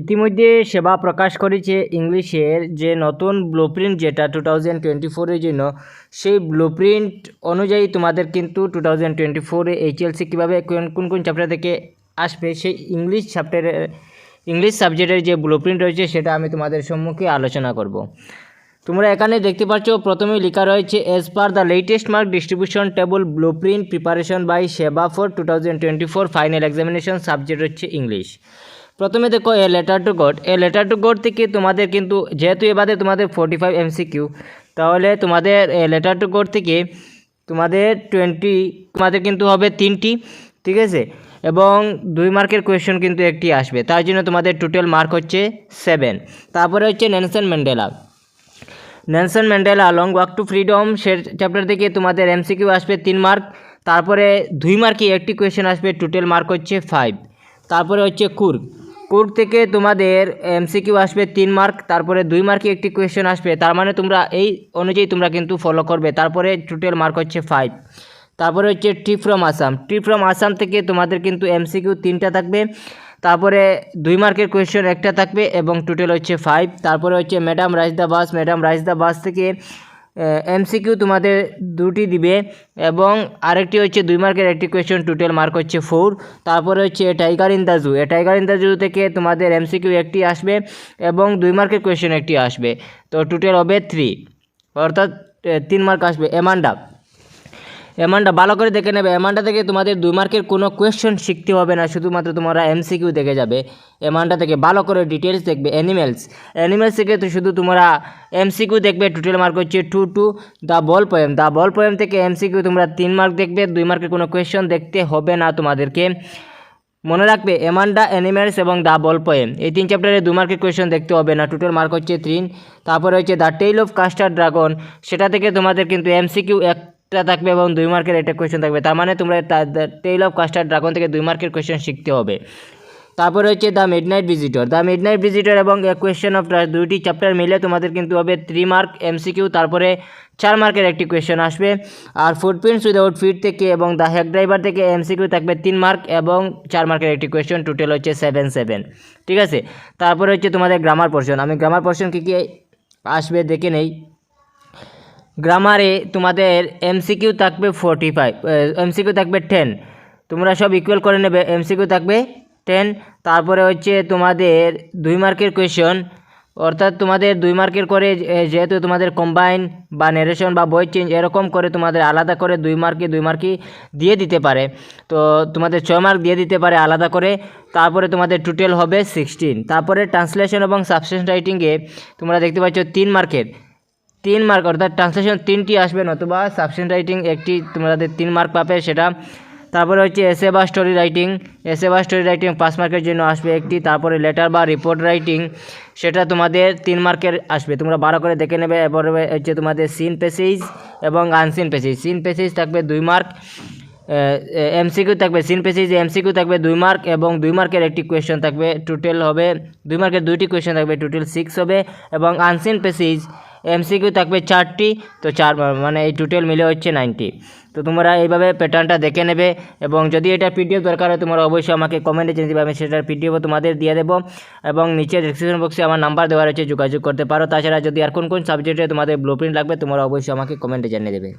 ইতিমধ্যে সেবা প্রকাশ করেছে ইংলিশের যে নতুন ব্লুপ্রিন্ট যেটা টু থাউজেন্ড টোয়েন্টি ফোরের জন্য, সেই ব্লুপ্রিন্ট অনুযায়ী তোমাদের কিন্তু টু থাউজেন্ড টোয়েন্টি ফোরে এইচএলসি কীভাবে কোন কোন চ্যাপ্টার থেকে আসবে, সেই ইংলিশ চ্যাপ্টারের ইংলিশ সাবজেক্টের যে ব্লুপ্রিন্ট রয়েছে সেটা আমি তোমাদের সম্মুখে আলোচনা করব। তোমরা এখানে দেখতে পাচ্ছ, প্রথমে লেখা রয়েছে as per the latest mark distribution table blueprint preparation by SEBA for two thousand twenty four final examination subject হচ্ছে ইংলিশ। প্রথমে দেখো, a letter to God a letter to God থেকে তোমাদের কিন্তু, যেহেতু এবারে তোমাদের ফোর্টি ফাইভ এমসিকিউ তাহলে তোমাদের এ লেটার টু গড থেকে তোমাদের টোয়েন্টি তোমাদের কিন্তু হবে তিনটি, ঠিক আছে? এবং দুই মার্কের কোয়েশ্চেন কিন্তু একটি আসবে। তার জন্য তোমাদের টোটাল মার্ক হচ্ছে সেভেন তারপরে হচ্ছে Nelson Mandela Nelson Mandela long walk to freedom say chapter থেকে তোমাদের এমসিকিউ আসবে তিন মার্ক তারপরে দুই মার্কে একটি কোয়েশ্চেন আসবে টোটাল মার্ক হচ্ছে ফাইভ তারপরে হচ্ছে কুর্গ। কুর্গ থেকে তোমাদের এমসিকিউ আসবে তিন মার্ক, তারপরে দুই মার্কে একটি কোয়েশ্চেন আসবে। তার মানে তোমরা এই অনুযায়ী তোমরা কিন্তু ফলো করবে। তারপরে টোটাল মার্ক হচ্ছে ফাইভ তারপরে হচ্ছে tea from Assam tea from Assam থেকে তোমাদের কিন্তু এমসিকিউ তিনটা থাকবে। তারপরে দুই মার্কের কোয়েশ্চেন একটা থাকবে এবং টোটাল হচ্ছে ফাইভ তারপরে হচ্ছে ম্যাডাম রাইসদা বাস ম্যাডাম রাইসদা বাস থেকে এমসিকিউ তোমাদের দুটি দিবে এবং আরেকটি হচ্ছে দুই মার্কের একটি কোয়েশ্চেন টোটাল মার্ক হচ্ছে ফোর তারপরে হচ্ছে tiger in the zoo a tiger in the zoo থেকে তোমাদের এমসিকিউ একটি আসবে এবং দুই মার্কের কোয়েশ্চেন একটি আসবে। তো টোটাল হবে থ্রি অর্থাৎ তিন মার্ক আসবে। এমান্ডা এমানটা ভালো করে দেখে নেবে। এমানটা থেকে তোমাদের দুই মার্কের কোনো কোয়েশ্চেন শিখতে হবে না, শুধুমাত্র তোমরা এমসিকিউ দেখে যাবে। এমানটা থেকে ভালো করে ডিটেলস দেখবে অ্যানিমেলস অ্যানিমেলস থেকে তো শুধু তোমরা এমসিকিউ দেখবে টোটাল মার্ক হচ্ছে two two the ball poem the ball poem থেকে এমসিকিউ তোমরা তিন মার্ক দেখবে, দুই মার্কের কোনো কোয়েশ্চেন দেখতে হবে না তোমাদেরকে। মনে রাখবে এমান্ডা অ্যানিমেলস এবং দ্য বল পোয়েম এই তিন চ্যাপ্টারে দু মার্কের কোয়েশ্চেন দেখতে হবে না টোটাল মার্ক হচ্ছে তিন তারপরে হচ্ছে the tale of custard dragon সেটা থেকে তোমাদের কিন্তু এমসিকিউ একটা থাকবে এবং দুই মার্কের একটা কোয়েশ্চেন থাকবে। তার মানে তোমরা টেইল অফ কাস্টার ড্রাগন থেকে দুই মার্কের কোয়েশ্চেন শিখতে হবে। তারপরে হচ্ছে the midnight visitor the midnight visitor এবং কোয়েশ্চেন অফ দুইটি চ্যাপ্টার মিলে তোমাদের কিন্তু হবে থ্রি মার্ক এমসিকিউ তারপরে চার মার্কের একটি কোয়েশ্চেন আসবে। আর ফুটপ্রিন্টস উইদাউট ফিট থেকে এবং দ্য হ্যাক ড্রাইভার থেকে এমসিকিউ থাকবে তিন মার্ক এবং চার মার্কের একটি কোয়েশ্চেন টোটাল হচ্ছে সেভেন সেভেন ঠিক আছে? তারপরে হচ্ছে তোমাদের গ্রামার পোর্শন আমি গ্রামার পোর্শন কী কী আসবে দেখে নেই। গ্রামারে তোমাদের এমসিকিউ থাকবে ফোরটি ফাইভ এমসিকিউ থাকবে টেন তোমরা সব ইকুয়াল করে নেবে এমসিকিউ থাকবে টেন তারপরে হচ্ছে তোমাদের দুই মার্কের কোয়েশন অর্থাৎ তোমাদের দুই মার্কের করে যেহেতু তোমাদের কম্বাইন বা নেরেশন বা বই চেঞ্জ এরকম করে তোমাদের আলাদা করে দুই মার্কে দুই মার্কই দিয়ে দিতে পারে। তো তোমাদের ছয় মার্ক দিয়ে দিতে পারে আলাদা করে। তারপরে তোমাদের টোটাল হবে সিক্সটিন তারপরে ট্রান্সলেশন এবং সাবস্টেন্স রাইটিংয়ে তোমরা দেখতে পাচ্ছ তিন মার্কের তিন মার্ক অর্থাৎ ট্রান্সলেশন তিনটি আসবে, নতুবা সাবস্টেন্স রাইটিং একটি তোমাদের তিন মার্ক পাবে সেটা। তারপরে হচ্ছে এসে বা স্টোরি রাইটিং এসে বা স্টোরি রাইটিং পাঁচ মার্কের জন্য আসবে একটি, তারপরে লেটার বা রিপোর্ট রাইটিং সেটা তোমাদের তিন মার্কের আসবে। তোমরা বারো করে দেখে নেবে, এরপরে হচ্ছে তোমাদের সিন পেসেজ এবং আনসিন পেসেজ সিন পেসেজ থাকবে দুই মার্ক এমসিকিউ থাকবে সিন পেসেজ এমসিকিউ থাকবে দুই মার্ক এবং দুই মার্কের একটি কোয়েশ্চেন থাকবে। টোটাল হবে, দুই মার্কের দুইটি কোয়েশ্চেন থাকবে টোটাল সিক্স হবে এবং আনসিন পেসেজ এমসিকিউ থাকবে চারটি, তো চার মানে এই টোটাল মিলে হচ্ছে নাইনটি। তো তোমরা এইভাবে প্যাটার্নটা দেখে নেবে এবং যদি এটা পিডিএফ দরকার হয়, তোমরা অবশ্যই আমাকে কমেন্টে জেনে দেবে, আমি সেটার পিডিএফও তোমাদের দিয়ে দেবো এবং নিচে ডিসক্রিপশন বক্সে আমার নাম্বার দেওয়া রয়েছে, যোগাযোগ করতে পারো। তাছাড়া যদি আর কোন কোন সাবজেক্টে তোমাদের ব্লু লাগবে, তোমরা অবশ্যই আমাকে কমেন্টে জানিয়ে দেবে।